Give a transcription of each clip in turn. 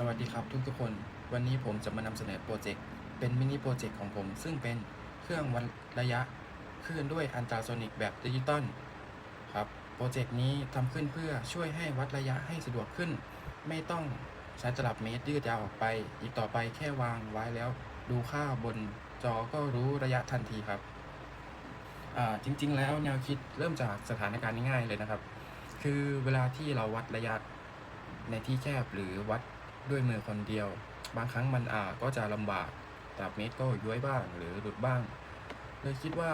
สวัสดีครับทุกทุกคน วันนี้ผมจะมานำเสนอโปรเจกต์เป็นมินิโปรเจกต์ของผม ซึ่งเป็นเครื่องวัดระยะคลื่นด้วยอันตราโซนิกแบบดิจิตอลครับโปรเจกต์นี้ทำขึ้นเพื่อช่วยให้วัดระยะให้สะดวกขึ้น ไม่ต้องใช้ตลับเมตรยืดยาวออกไป อีกต่อไปแค่วางไว้แล้ว ดูค่าบนจอก็รู้ระยะทันทีครับจริง ๆ แล้วแนวคิดเริ่มจากสถานการณ์ง่ายๆเลยนะครับ คือเวลาที่เราวัดระยะในที่แคบหรือวัด ด้วยมือคนเดียว บางครั้งมันอาก็จะลำบากตลับเมตรก็ย้วยบ้างหรือหลุดบ้าง เลยคิดว่า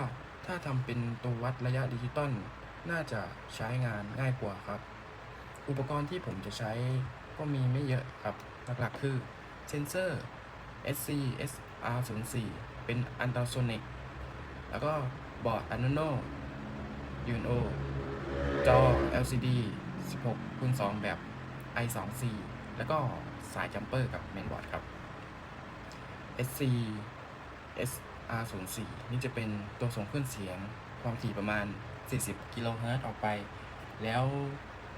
ถ้าทำเป็นตัววัดระยะดิจิตอลน่าจะใช้งานง่ายกว่าครับ อุปกรณ์ที่ผมจะใช้ก็มีไม่เยอะครับ หลักๆคือเซนเซอร์ SC SR04 เป็นอันตราโซนิกแล้วก็บอร์ด Arduino Uno จอ LCD 16คูณ2แบบ i2c แล้วก็สายจัมเปอร์กับเมนบอร์ดครับ SC SR04 นี่จะเป็นตัวส่งคลื่นเสียงความถี่ประมาณ 40 กิโลเฮิรตซ์ออกไป แล้ว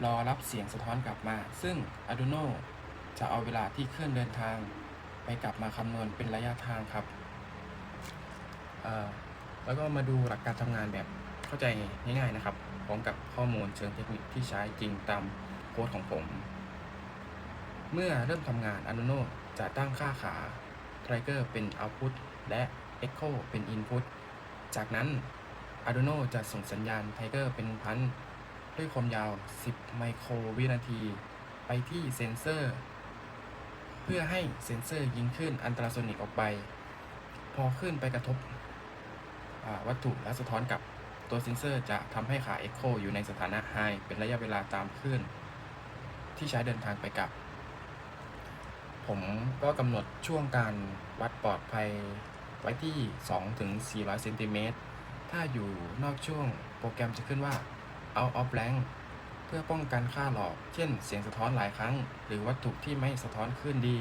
รอรับเสียงสะท้อนกลับมา ซึ่ง Arduino จะเอาเวลาที่เคลื่อนเดินทาง ไปกลับมาคำนวณเป็นระยะทางครับ แล้วก็มาดูหลักการทำงานแบบเข้าใจง่ายๆนะครับ พร้อมกับข้อมูลเชิงเทคนิคที่ใช้จริงตามโค้ดของผม เมื่อเริ่มทำงาน Arduino จะตั้งค่าขา Trigger เป็น Output และ Echo เป็น Input จากนั้น Arduino จะส่งสัญญาณ Tiger เป็นพัน ด้วยความยาว 10 ไมโครวินาที ไปที่เซนเซอร์ เพื่อให้เซนเซอร์ยิงขึ้นอันตราโซนิกออกไป พอขึ้นไปกระทบวัตถุและสะท้อนกลับตัวเซนเซอร์จะทำให้ขา Echo อยู่ในสถานะ High เป็นระยะเวลาตามคลื่นที่ใช้เดินทางไปกลับ ผมก็กำหนดช่วงการวัดปลอดภัยไว้ที่ 2-400เซนติเมตร ถ้าอยู่นอกช่วงโปรแกรมจะขึ้นว่า out of range เพื่อป้องกันค่าหลอก เช่น เสียงสะท้อนหลายครั้ง หรือวัตถุที่ไม่สะท้อนขึ้นดี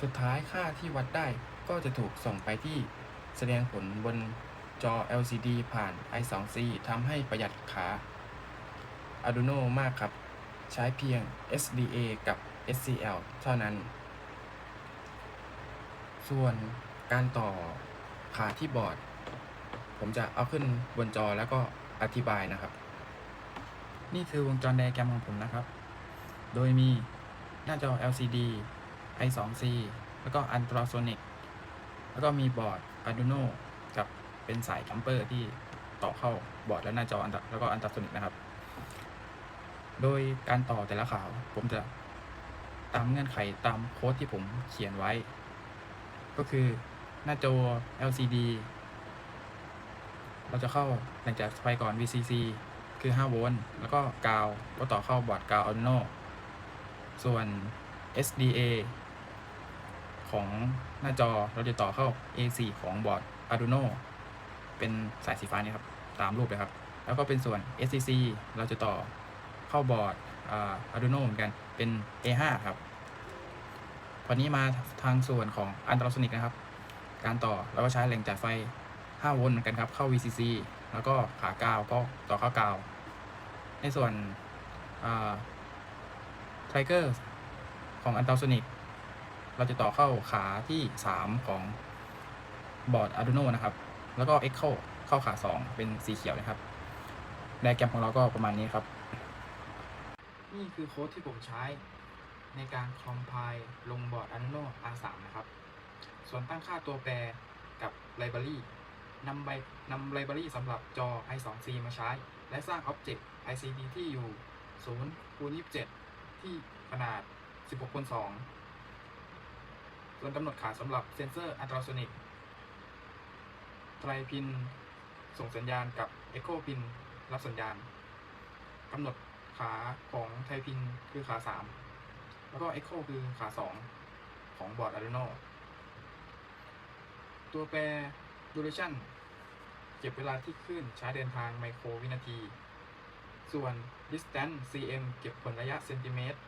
สุดท้ายค่าที่วัดได้ก็จะถูกส่งไปที่แสดงผลบนจอ LCD ผ่าน i2c ทำให้ประหยัดขา Arduino มากครับ ใช้เพียง SDA กับ SCL เท่านั้น ส่วนการต่อขาที่บอร์ด ผมจะเอาขึ้นบนจอแล้วก็อธิบายนะครับ นี่คือวงจรไดอะแกรมของผมนะครับ โดยมีหน้าจอ LCD i2c แล้วก็ ultrasonic แล้วก็มีบอร์ด Arduino กับเป็นสายจัมเปอร์ที่ต่อเข้าบอร์ดและหน้าจอ Ultra- แล้วก็ ultrasonic นะครับ โดยการต่อแต่ละขาวผมจะ ตามเงื่อนไขตามโค้ดที่ผมเขียนไว้ ก็คือหน้าจอ LCD เราจะเข้าหลังจากไฟก่อน VCC คือ 5 โวลต์ แล้วก็กาว ก็ต่อเข้าบอร์ดกาว Arduino ส่วน SDA ของหน้าจอเราจะต่อเข้า AC ของบอร์ด Arduino เป็นสายสีฟ้านี่ครับ ตามรูปเลยครับ แล้วก็เป็นส่วน SCC เราจะต่อเข้าบอร์ด Arduino เหมือนกันเป็น A5 ครับวันนี้มาทางส่วนของ Ultrasonic นะครับ การต่อเราก็ใช้แหล่งจ่ายไฟ 5 โวลต์เหมือนกันครับ เข้า VCC แล้วก็ขากาวก็ต่อเข้ากาว ในส่วนไทเกอร์ของ Ultrasonic เราจะต่อเข้าขาที่ 3 ของบอร์ด Arduino นะครับ แล้วก็ Echo เข้าขา 2 เป็นสีเขียวนะครับ ไดอะแกรมของเราก็ประมาณนี้ครับ นี่คือโค้ดที่ผมใช้ในการคอมไพล์ลงบอร์ด Arduino R3 นะครับ ส่วนตั้งค่าตัวแปรกับไลบรารีนำใบนำไลบรารีสำหรับจอ i2c มาใช้ และสร้างอ็อบเจกต์ ICD ที่อยู่0คูณ27 ที่ขนาด 16คูณ2ส่วนกำหนดขาสำหรับเซนเซอร์อัลตราโซนิกไตรพินส่งสัญญาณกับ Echo พินรับสัญญาณกำหนด ขาของไทพินคือขา3แล้วก็ Echo คือขา2ของบอร์ด Arduino ตัวแปร duration เก็บเวลาที่ขึ้นใช้เดินทางไมโครวินาที ส่วน distance cm เก็บผลระยะเซนติเมตร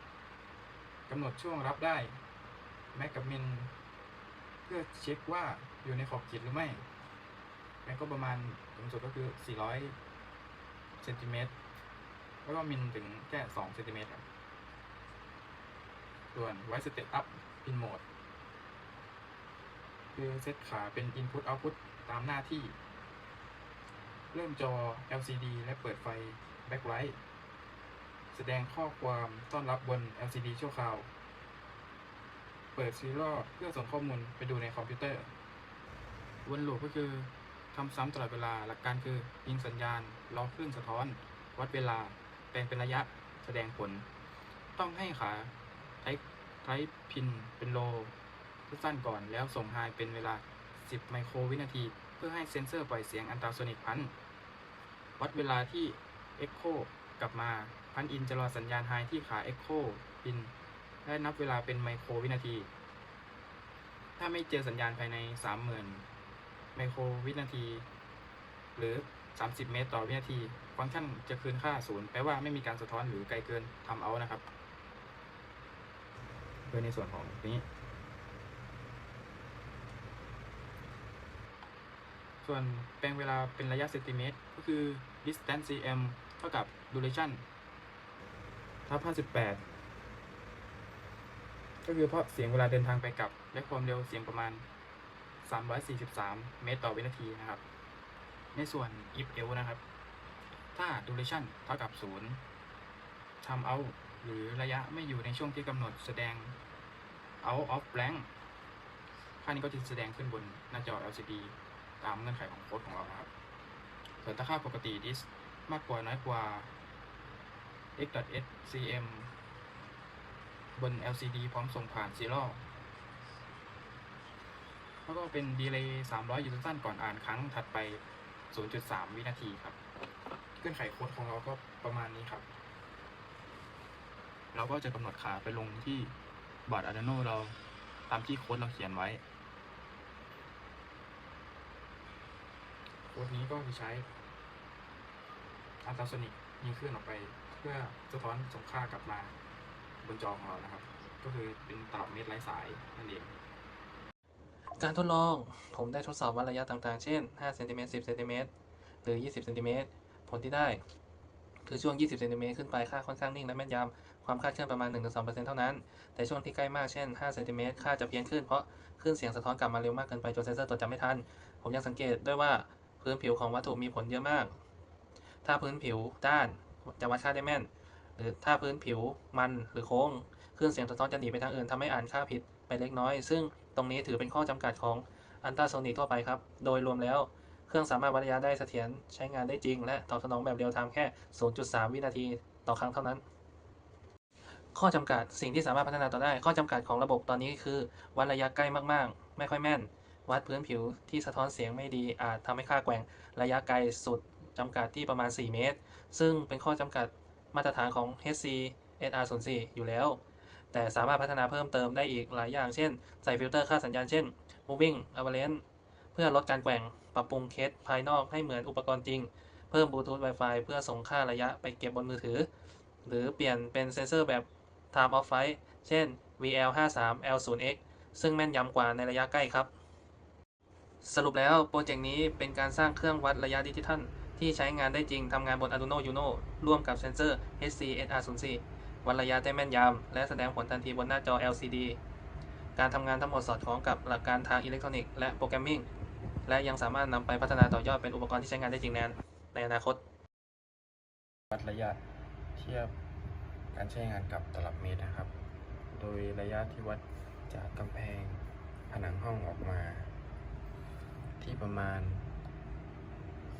กำหนดช่วงรับได้แมกกับมินเพื่อเช็คว่าอยู่ในขอบเขตหรือไม่แม็กก็ประมาณสูงสุดก็คือ 400 เซนติเมตร แล้วก็มินถึงแค่2เซนติเมตรครับ ส่วน White Step Up Pin Mode คือเซตขาเป็น Input Output ตามหน้าที่ เริ่มจอ LCD และเปิดไฟ Backlight แสดงข้อความต้อนรับบน LCD ชั่วคราว เปิดซีรีส์เพื่อส่งข้อมูลไปดูในคอมพิวเตอร์ วนลูปก็คือทำซ้ำตลอดเวลา หลักการคือยิงสัญญาณรอคลื่นสะท้อน วัดเวลา ลงเป็นระยะแสดงผล ต้องให้ขาไทไทพินเป็นโลสั้นก่อนแล้วส่งไฮเป็นเวลา 10 ไมโครวินาที เพื่อให้เซ็นเซอร์ปล่อยเสียงอันตราโซนิกพันวัดเวลาที่ Echo กลับมาพันอินจะรอสัญญาณไฮที่ขา Echo พินและนับเวลาเป็นไมโครวินาที ถ้าไม่เจอสัญญาณภายใน 30,000 ไมโครวินาที หรือ 30 เมตรต่อวินาที ฟังก์ชันจะคืนค่าศูนย์แปลว่าไม่มีการสะท้อนหรือไกลเกินทำเอานะครับโดยในส่วนของนี้ ส่วนแปลงเวลาเป็นระยะเซนติเมตร ก็คือ distance cm เท่ากับ duration ทับ58 ก็คือเพราะเสียงเวลาเดินทางไปกลับ และความเร็วเสียงประมาณ 343 เมตรต่อวินาทีนะครับ ในส่วน if else นะครับ ถ้า duration เท่ากับ0 time out หรือระยะไม่อยู่ในช่วงที่กำหนดแสดง out of blank ค่านี้ก็จะแสดงขึ้นบนหน้าจอ LCD ตามเงื่อนไขของโค้ดของเราครับ ส่วนถ้าค่าปกติ dis มากกว่าน้อยกว่า x.scm บน LCD พร้อมส่งผ่าน Zero แล้วก็เป็นดีเลย์300 อยู่สั้นๆก่อนอ่านครั้งถัดไป 0.3 วินาทีครับ งื่อนไขโค้ดของเราก็ประมาณนี้ครับ เราก็จะกำหนดขาไปลงที่บอร์ด Arduino เราตามที่โค้ดเราเขียนไว้ โค้ดนี้ก็จะใช้อัลตราโซนิกยิงคลื่นออกไป เพื่อสะท้อนส่งค่ากลับมาบนจอของเรานะครับ ก็คือเป็นตลับเมตรไร้สายนั่นเองการทดลองผมได้ทดสอบวัดระยะต่างๆ เช่น 5 เซนติเมตร 10 เซนติเมตร หรือ 20 เซนติเมตร ผลที่ได้ คือช่วง 20เซนติเมตรขึ้นไปค่าค่อนข้างนิ่งและแม่นยำความคลาดเคลื่อนประมาณ 1-2%เท่านั้น แต่ช่วงที่ใกล้มากเช่น5เซนติเมตรค่าจะเพี้ยนขึ้นเพราะคลื่นเสียงสะท้อนกลับมาเร็วมากเกินไปจนเซนเซอร์ตรวจจับไม่ทัน ผมยังสังเกตด้วยว่าพื้นผิวของวัตถุมีผลเยอะมาก ถ้าพื้นผิวด้านจะวัดค่าได้แม่น หรือถ้าพื้นผิวมันหรือโค้งคลื่นเสียงสะท้อนจะหนีไปทางอื่นทำให้อ่านค่าผิดไปเล็กน้อย ซึ่งตรงนี้ถือเป็นข้อจำกัดของอันตราโซนิกทั่วไปครับ โดยรวมแล้ว เครื่องสามารถวัดระยะได้เสถียรใช้งานได้จริง และตอบสนองแบบเรียลไทม์แค่ 0.3 วินาทีต่อครั้งเท่านั้น ข้อจำกัดสิ่งที่สามารถพัฒนาต่อได้ ข้อจำกัดของระบบตอนนี้คือวัดระยะใกล้มากๆ ไม่ค่อยแม่น วัดพื้นผิวที่สะท้อนเสียงไม่ดีอาจทำให้ค่าแกว่งระยะไกลสุดจำกัดที่ประมาณ 4 เมตร ซึ่งเป็นข้อจำกัดมาตรฐานของ HC SR04 อยู่แล้ว แต่สามารถพัฒนาเพิ่มเติมได้อีกหลายอย่าง เช่น ใส่ฟิลเตอร์ค่าสัญญาณ เช่น moving avalanche พื่อลดการแกว่ง ปรับปรุงเคสภายนอกให้เหมือนอุปกรณ์จริง เพิ่มบลูทูธ Wi-Fi เพื่อส่งค่าระยะไปเก็บบนมือถือ หรือเปลี่ยนเป็นเซนเซอร์แบบ time of flight เช่น VL53 L0X ซึ่งแม่นยำกว่าในระยะใกล้ครับ สรุปแล้วโปรเจกต์นี้เป็นการสร้างเครื่องวัดระยะดิจิทัล ที่ใช้งานได้จริงทำงานบน Arduino Uno ร่วมกับเซนเซอร์ HC SR04 วัดระยะได้แม่นยำและแสดงผลทันทีบนหน้าจอ LCD การทำงานทั้งหมดสอดคล้องกับหลักการทางอิเล็กทรอนิกส์และโปรแกรมมิ่ง และยังสามารถนำไปพัฒนาต่อยอดเป็นอุปกรณ์ที่ใช้งานได้จริงในอนาคต วัดระยะเทียบการใช้งานกับตลับเมตรนะครับ โดยระยะที่วัดจากกำแพงผนังห้องออกมา ที่ประมาณ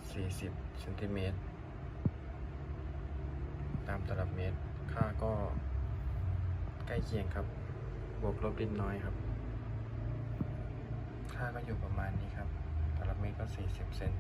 40เซนติเมตร ตามตลับเมตร ค่าก็ใกล้เคียงครับ บวกลบนิดน้อยครับ ค่าก็อยู่ประมาณนี้ครับ ลับเมตรก็40 เซน